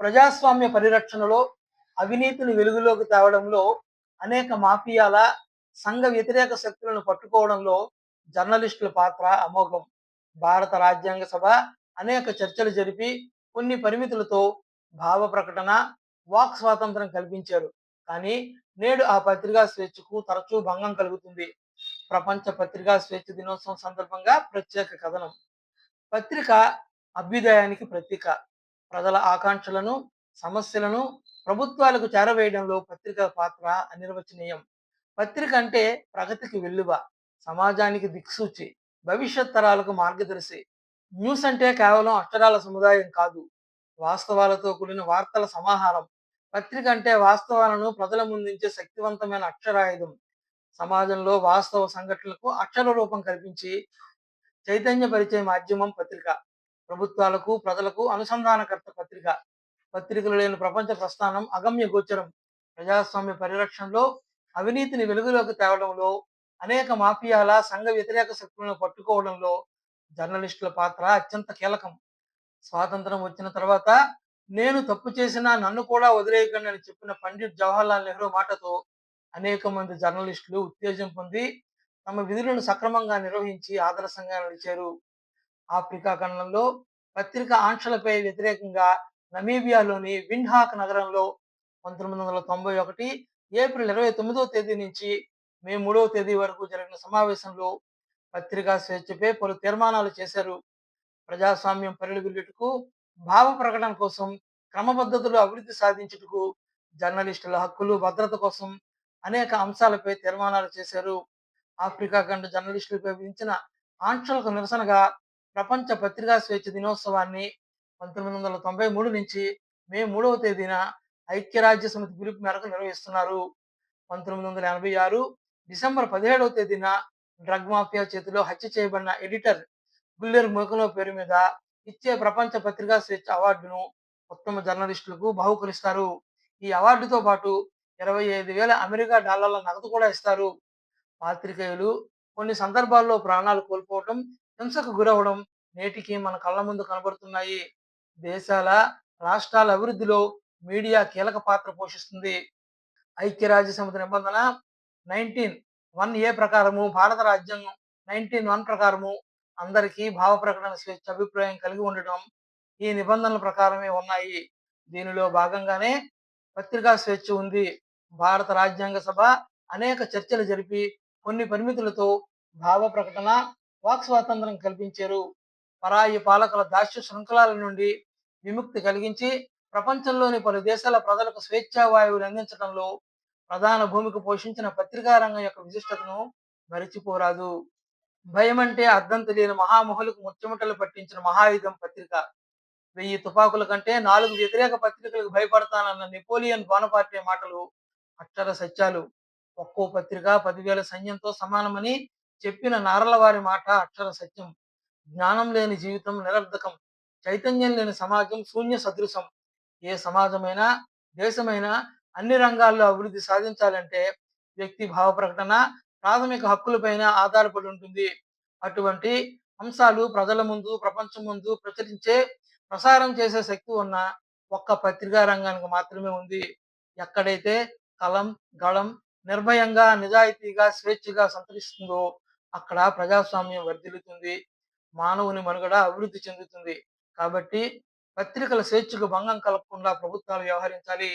ప్రజాస్వామ్య పరిరక్షణలో అవినీతిని వెలుగులోకి తేవడంలో అనేక మాఫియాల సంఘ వ్యతిరేక శక్తులను పట్టుకోవడంలో జర్నలిస్టుల పాత్ర అమోఘం. భారత రాజ్యాంగ సభ అనేక చర్చలు జరిపి కొన్ని పరిమితులతో భావ ప్రకటన వాక్ స్వాతంత్రం కల్పించారు. కానీ నేడు ఆ పత్రికా స్వేచ్ఛకు తరచూ భంగం కలుగుతుంది. ప్రపంచ పత్రికా స్వేచ్ఛ దినోత్సవం సందర్భంగా ప్రత్యేక కథనం. పత్రిక అభ్యుదయానికి ప్రతీక. ప్రజల ఆకాంక్షలను సమస్యలను ప్రభుత్వాలకు చేరవేయడంలో పత్రిక పాత్ర అనిర్వచనీయం. పత్రిక అంటే ప్రగతికి వెల్లువ సమాజానికి దిక్సూచి భవిష్యత్ తరాలకు మార్గదర్శి. న్యూస్ అంటే కేవలం అక్షరాల సముదాయం కాదు వాస్తవాలతో కూడిన వార్తల సమాహారం. పత్రిక అంటే వాస్తవాలను ప్రజల ముందుంచే శక్తివంతమైన అక్షరాయుధం. సమాజంలో వాస్తవ సంఘటనలకు అక్షర రూపం కల్పించి చైతన్యపరిచే మాధ్యమం పత్రిక. ప్రభుత్వాలకు ప్రజలకు అనుసంధానకర్త పత్రిక. పత్రికలు లేని ప్రపంచ ప్రస్థానం అగమ్య గోచరం. ప్రజాస్వామ్య పరిరక్షణలో అవినీతిని వెలుగులోకి తేవడంలో అనేక మాఫియాల సంఘ వ్యతిరేక శక్తులను పట్టుకోవడంలో జర్నలిస్టుల పాత్ర అత్యంత కీలకం. స్వాతంత్రం వచ్చిన తర్వాత నేను తప్పు చేసినా నన్ను కూడా వదిలేయకండి అని చెప్పిన పండిట్ జవహర్లాల్ నెహ్రూ మాటతో అనేక మంది జర్నలిస్టులు ఉత్తేజం పొంది తమ విధులను సక్రమంగా నిర్వహించి ఆదర్శంగా నిలిచారు ఆఫ్రికా ఖండంలో పత్రిక ఆంక్షలపై వ్యతిరేకంగా నమీబియాలోని విన్హాక్ నగరంలో పంతొమ్మిది వందల తొంభై ఒకటి ఏప్రిల్ ఇరవై తొమ్మిదవ తేదీ నుంచి మే మూడవ తేదీ వరకు జరిగిన సమావేశంలో పత్రికా స్వేచ్ఛపై పలు తీర్మానాలు చేశారు. ప్రజాస్వామ్యం పరిడిగుట్టుకు భావ ప్రకటన కోసం క్రమపద్ధతులు అభివృద్ధి సాధించుటకు జర్నలిస్టుల హక్కులు భద్రత కోసం అనేక అంశాలపై తీర్మానాలు చేశారు. ఆఫ్రికా ఖండ జర్నలిస్టులపై విధించిన ఆంక్షలకు నిరసనగా ప్రపంచ పత్రికా స్వేచ్ఛ దినోత్సవాన్ని పంతొమ్మిది వందల తొంభై మూడు నుంచి మే మూడవ తేదీన ఐక్యరాజ్య సమితి పిలుపు మేరకు నిర్వహిస్తున్నారు. పంతొమ్మిది వందల ఎనభై ఆరు డిసెంబర్ పదిహేడవ తేదీన డ్రగ్ మాఫియా చేతిలో హత్య చేయబడిన ఎడిటర్ గుల్లెర్ మోకనో పేరు మీద ఇచ్చే ప్రపంచ పత్రికా స్వేచ్ఛ అవార్డును ఉత్తమ జర్నలిస్టులకు బహుకరిస్తారు. ఈ అవార్డుతో పాటు ఇరవై ఐదు వేల అమెరికా డాలర్ల నగదు కూడా ఇస్తారు. పాత్రికేయులు కొన్ని సందర్భాల్లో ప్రాణాలు కోల్పోవడం హింసకు గురవడం నేటికి మన కళ్ళ ముందు కనబడుతున్నాయి. దేశాల రాష్ట్రాల అభివృద్ధిలో మీడియా కీలక పాత్ర పోషిస్తుంది. ఐక్యరాజ్య సమితి నిబంధన నైన్టీన్ వన్ ఏ ప్రకారము భారత రాజ్యాంగం నైన్టీన్ వన్ ప్రకారము అందరికీ భావ ప్రకటన స్వేచ్ఛ అభిప్రాయం కలిగి ఉండటం ఈ నిబంధనల ప్రకారమే ఉన్నాయి. దీనిలో భాగంగానే పత్రికా స్వేచ్ఛ ఉంది. భారత రాజ్యాంగ సభ అనేక చర్చలు జరిపి కొన్ని పరిమితులతో భావ ప్రకటన వాక్ స్వాతంత్రం కల్పించారు. పరాయి పాలకుల దాస్య శృంఖలాల నుండి విముక్తి కలిగించి ప్రపంచంలోని పలు దేశాల ప్రజలకు స్వేచ్ఛా వాయువులు అందించడంలో ప్రధాన భూమిక పోషించిన పత్రికా రంగం యొక్క విశిష్టతను మరిచిపోరాదు. భయం అంటే అర్థం తెలియని మహామహులకు ముచ్చమటలు పట్టించిన మహాయుధం పత్రిక. వెయ్యి తుపాకుల కంటే నాలుగు వ్యతిరేక పత్రికలకు భయపడతానన్న నెపోలియన్ బోనపార్టీ మాటలు అక్షర సత్యాలు. ఒక్కో పత్రిక పదివేల సైన్యంతో సమానమని చెప్పిన నారలవారి మాట అక్షర సత్యం. జ్ఞానం లేని జీవితం నిరర్ధకం చైతన్యం లేని సమాజం శూన్య సదృశం. ఏ సమాజమైనా దేశమైనా అన్ని రంగాల్లో అభివృద్ధి సాధించాలంటే వ్యక్తి భావ ప్రకటన ప్రాథమిక హక్కులపైన ఆధారపడి ఉంటుంది. అటువంటి అంశాలు ప్రజల ముందు ప్రపంచం ముందు ప్రచురించే ప్రసారం చేసే శక్తి ఉన్న ఒక్క పత్రికా రంగానికి మాత్రమే ఉంది. ఎక్కడైతే కలం గళం నిర్భయంగా నిజాయితీగా స్వేచ్ఛగా సంతరిస్తుందో అక్కడ ప్రజాస్వామ్యం వర్ధిల్లుతుంది. మానవుని మనుగడ అభివృద్ధి చెందుతుంది. కాబట్టి పత్రికల స్వేచ్ఛకు భంగం కలగకుండా ప్రభుత్వాలు వ్యవహరించాలి.